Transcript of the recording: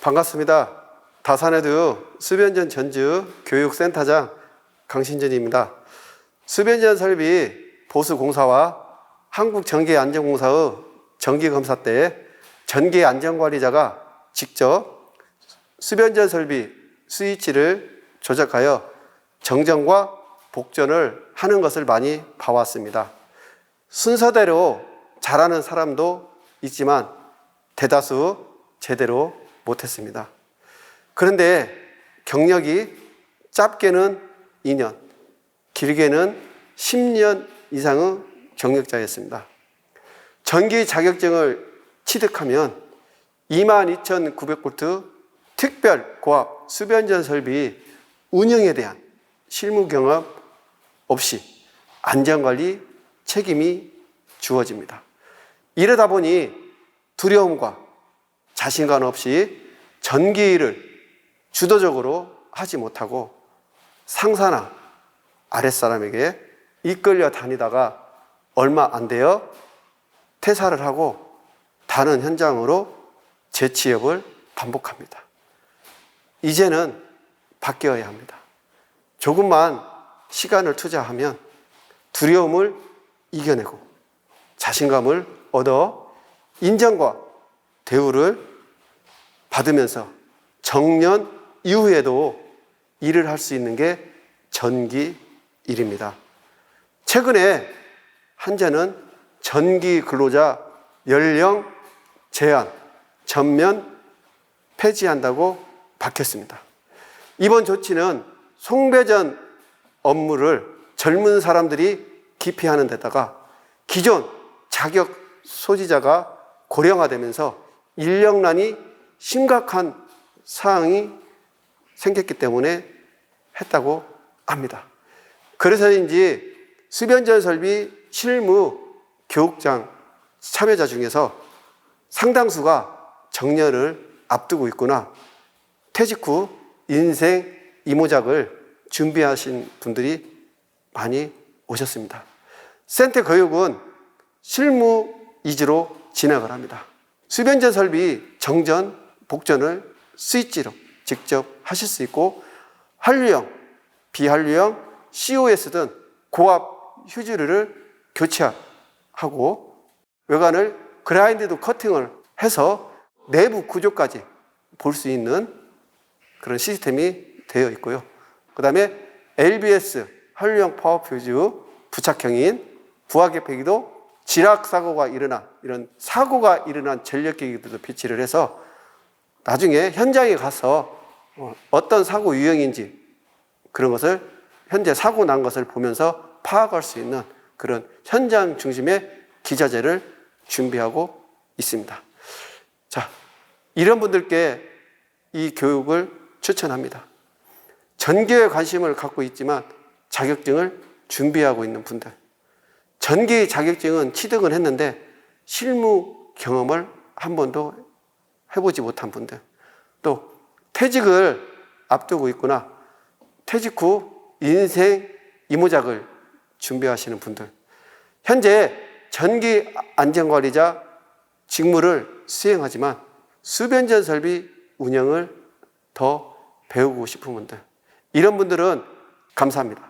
반갑습니다. 다산에도 수변전 전주 교육센터장 강신전입니다. 수변전 설비 보수공사와 한국전기안전공사의 정기검사 때 전기안전관리자가 직접 수변전 설비 스위치를 조작하여 정전과 복전을 하는 것을 많이 봐왔습니다. 순서대로 잘하는 사람도 있지만 대다수 제대로 못했습니다. 그런데 경력이 짧게는 2년, 길게는 10년 이상의 경력자였습니다. 전기 자격증을 취득하면 22,900볼트 특별 고압 수변전 설비 운영에 대한 실무 경험 없이 안전관리 책임이 주어집니다. 이러다 보니 두려움과 자신감 없이 전기를 주도적으로 하지 못하고 상사나 아랫사람에게 이끌려 다니다가 얼마 안 되어 퇴사를 하고 다른 현장으로 재취업을 반복합니다. 이제는 바뀌어야 합니다. 조금만 시간을 투자하면 두려움을 이겨내고 자신감을 얻어 인정과 대우를 받으면서 정년 이후에도 일을 할 수 있는 게 전기 일입니다. 최근에 한전은 전기 근로자 연령 제한 전면 폐지한다고 밝혔습니다. 이번 조치는 송배전 업무를 젊은 사람들이 기피하는 데다가 기존 자격 소지자가 고령화되면서 인력난이 심각한 사항이 생겼기 때문에 했다고 합니다. 그래서인지 수변전 설비 실무 교육장 참여자 중에서 상당수가 정년을 앞두고 있구나. 퇴직 후 인생 이모작을 준비하신 분들이 많이 오셨습니다. 센터 교육은 실무 위주로 진행을 합니다. 수변전 설비 정전, 복전을 스위치로 직접 하실 수 있고 한류형, 비한류형, COS 등 고압 휴지를 교체하고 외관을 그라인드도 커팅을 해서 내부 구조까지 볼 수 있는 그런 시스템이 되어 있고요. 그 다음에 LBS 한류형 파워 퓨즈 부착형인 부하계폐기도 지락 사고가 일어나 이런 사고가 일어난 전력계기들도 비치를 해서 나중에 현장에 가서 어, 어떤 사고 유형인지 그런 것을 현재 사고 난 것을 보면서 파악할 수 있는 그런 현장 중심의 기자재를 준비하고 있습니다. 자, 이런 분들께 이 교육을 추천합니다. 전기에 관심을 갖고 있지만 자격증을 준비하고 있는 분들. 전기 자격증은 취득을 했는데 실무 경험을 한 번도 해보지 못한 분들. 또 퇴직을 앞두고 있구나. 퇴직 후 인생 이모작을 준비하시는 분들. 현재 전기 안전관리자 직무를 수행하지만 수변전 설비 운영을 더 배우고 싶은 분들. 이런 분들은 감사합니다.